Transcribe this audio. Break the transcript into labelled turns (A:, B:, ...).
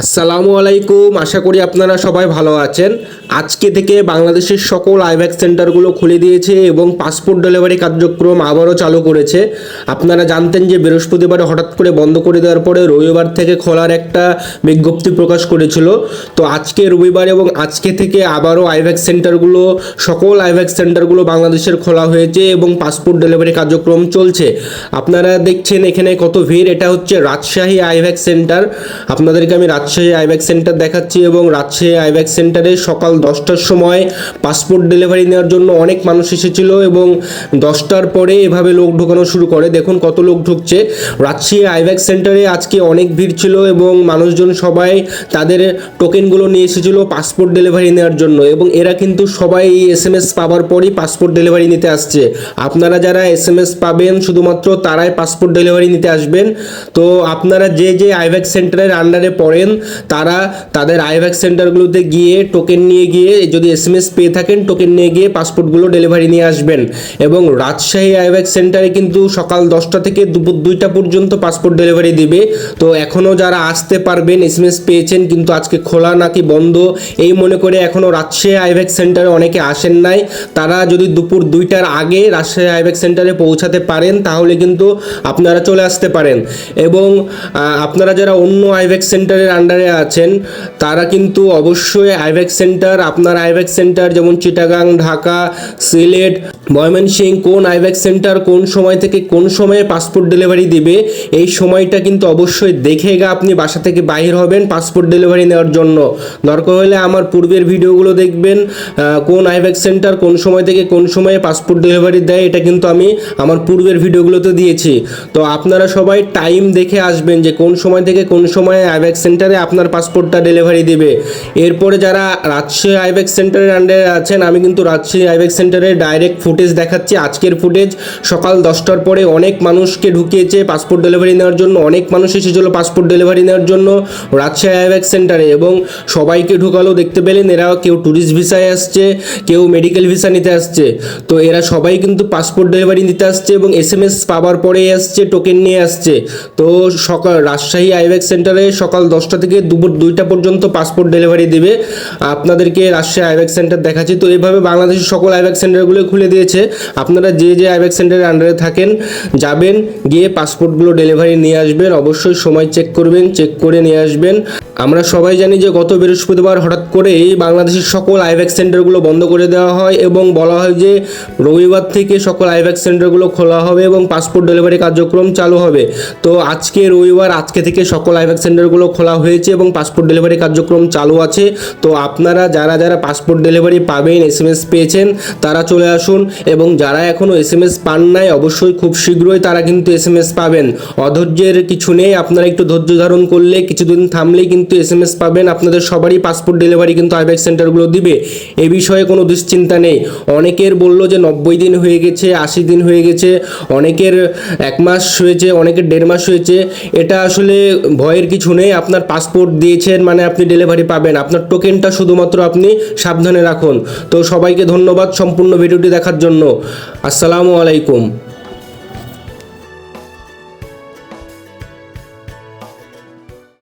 A: আসসালামু আলাইকুম। আশা করি আপনারা সবাই ভালো আছেন। আজকে থেকে বাংলাদেশের সকল আইভ্যাক সেন্টারগুলো খুলে দিয়েছে এবং পাসপোর্ট ডেলিভারি কার্যক্রম আবারও চালু করেছে। আপনারা জানতেন যে বৃহস্পতিবার হঠাৎ করে বন্ধ করে দেওয়ার পরে রবিবার থেকে খোলার একটা বিজ্ঞপ্তি প্রকাশ করেছিল। তো আজকে রবিবার এবং আজকে থেকে আবারও আইভ্যাক সেন্টারগুলো, সকল আইভ্যাক সেন্টারগুলো বাংলাদেশের খোলা হয়েছে এবং পাসপোর্ট ডেলিভারি কার্যক্রম চলছে। আপনারা দেখছেন এখানে কত ভিড়। এটা হচ্ছে রাজশাহী আইভ্যাক সেন্টার। আপনাদেরকে আমি রাজশাহী আইব্যাক সেন্টার দেখাচ্ছি এবং রাজশাহী আইব্যাক সেন্টারে সকাল দশটার সময় পাসপোর্ট ডেলিভারি নেওয়ার জন্য অনেক মানুষ এসেছিল এবং দশটার পরে এভাবে লোক ঢোকানো শুরু করে। দেখুন কত লোক ঢুকছে। রাজশাহী আইব্যাক সেন্টারে আজকে অনেক ভিড় ছিল এবং মানুষজন সবাই তাদের টোকেনগুলো নিয়ে এসেছিল পাসপোর্ট ডেলিভারি নেওয়ার জন্য এবং এরা কিন্তু সবাই এই এস এম এস পাওয়ার পরই পাসপোর্ট ডেলিভারি নিতে আসছে। আপনারা যারা এস এম এস পাবেন, শুধুমাত্র তারাই পাসপোর্ট ডেলিভারি নিতে আসবেন। তো আপনারা যে যে আইভ্যাক সেন্টারের আন্ডারে পড়েন তারা তাদের আইভ্যাক সেন্টারগুলোতে গিয়ে টোকেন নিয়ে গিয়ে, যদি এস এম এস পেয়ে থাকেন টোকেন নিয়ে গিয়ে পাসপোর্টগুলো ডেলিভারি নিয়ে আসবেন। এবং রাজশাহী আইভ্যাক সেন্টারে কিন্তু সকাল দশটা থেকে দুপুর দুইটা পর্যন্ত পাসপোর্ট ডেলিভারি দিবে। তো এখনও যারা আসতে পারবেন এস এম এস পেয়েছেন, কিন্তু আজকে খোলা নাকি বন্ধ, এই মনে করে এখনও রাজশাহী আইভ্যাক সেন্টারে অনেকে আসেন নাই। তারা যদি দুপুর দুইটার আগে রাজশাহী আইভ্যাক সেন্টারে পৌঁছাতে পারেন, তাহলে কিন্তু আপনারা চলে আসতে পারেন। এবং আপনারা যারা অন্য আইভ্যাক সেন্টারের আন্ডারে আছেন, তারা কিন্তু অবশ্যই আইভ্যাক সেন্টার, আপনার আইভ্যাক সেন্টার যেমন চিটাগাং, ঢাকা, সিলেট, ময়মনসিং, কোন আইভ্যাক সেন্টার কোন সময় থেকে কোন সময়ে পাসপোর্ট ডেলিভারি দিবে, এই সময়টা কিন্তু অবশ্যই দেখে গা আপনি বাসা থেকে বাহির হবেন পাসপোর্ট ডেলিভারি নেওয়ার জন্য। দরকার হলে আমার পূর্বের ভিডিওগুলো দেখবেন কোন আইভ্যাক সেন্টার কোন সময় থেকে কোন সময়ে পাসপোর্ট ডেলিভারি দেয়, এটা কিন্তু আমি আমার পূর্বের ভিডিওগুলোতে দিয়েছি। তো আপনারা সবাই টাইম দেখে আসবেন যে কোন সময় থেকে কোন সময়ে আইভ্যাক সেন্টারে আপনার পাসপোর্টটা ডেলিভারি দিবে। এরপরে যারা রাজশাহী আইভ্যাক সেন্টারের আন্ডারে আছেন, আমি কিন্তু রাজশাহী আইভ্যাক সেন্টারে ডাইরেক্ট ফুটেজ দেখাচ্ছি। আজকের ফুটেজ সকাল দশটার পরে অনেক মানুষকে ঢুকিয়েছে পাসপোর্ট ডেলিভারি নেওয়ার জন্য। অনেক মানুষ এসেছিল পাসপোর্ট ডেলিভারি নেওয়ার জন্য রাজশাহী আইভ্যাক সেন্টারে এবং সবাইকে ঢুকালো। দেখতে পেলেন এরা কেউ ট্যুরিস্ট ভিসায় আসছে, কেউ মেডিকেল ভিসা নিতে আসছে। তো এরা সবাই কিন্তু পাসপোর্ট ডেলিভারি নিতে আসছে এবং এস এম এস পাওয়ার পরেই আসছে টোকেন নিয়ে আসছে। তো সকাল রাজশাহী আইভ্যাক সেন্টারে সকাল দশটা থেকে দুপুর দুইটা পর্যন্ত পাসপোর্ট ডেলিভারি দেবে। আপনাদেরকে রাজশাহী আইব্যাক সেন্টার দেখাচ্ছি। তো এইভাবে বাংলাদেশের সকল আইব্যাক সেন্টারগুলো খুলে দিয়েছে। আপনারা যে যে আইব্যাক সেন্টারের আন্ডারে থাকেন, যাবেন, গিয়ে পাসপোর্টগুলো ডেলিভারি নিয়ে আসবেন। অবশ্যই সময় চেক করবেন চেক করে নিয়ে আসবেন। আমরা সবাই জানি যে গত বৃহস্পতিবার হঠাৎ করেই বাংলাদেশের সকল আইভ্যাক সেন্টারগুলো বন্ধ করে দেওয়া হয় এবং বলা হয় যে রবিবার থেকে সকল আইভ্যাক সেন্টারগুলো খোলা হবে এবং পাসপোর্ট ডেলিভারি কার্যক্রম চালু হবে। তো আজকে রবিবার আজকে থেকে সকল আইভ্যাক সেন্টারগুলো খোলা হয়েছে এবং পাসপোর্ট ডেলিভারি কার্যক্রম চালু আছে। তো আপনারা যারা যারা পাসপোর্ট ডেলিভারি পাবেন এস এম এস পেয়েছেন, তারা চলে আসুন এবং যারা এখনও এস এম এস পান নাই, অবশ্যই খুব শীঘ্রই তারা কিন্তু এস এম এস পাবেন। অধৈর্যের কিছু নেই, আপনারা একটু ধৈর্য ধারণ করলে, কিছুদিন থামলেই কিন্তু এস এম এস পাবেন, আপনাদের সবারই পাসপোর্ট ডেলিভারি কিন্তু আইব্যাক সেন্টারগুলো দিবে। এ বিষয়ে কোনো দুশ্চিন্তা নেই। অনেকের বলল যে নব্বই দিন হয়ে গেছে, আশি দিন হয়ে গেছে, অনেকের এক মাস হয়েছে, অনেকের দেড় মাস হয়েছে। এটা আসলে ভয়ের কিছু নেই, আপনার পাসপোর্ট দিয়েছেন মানে আপনি ডেলিভারি পাবেন। আপনার টোকেনটা শুধুমাত্র আপনি সাবধানে রাখুন। তো সবাইকে ধন্যবাদ সম্পূর্ণ ভিডিওটি দেখার জন্য। আসসালামু আলাইকুম।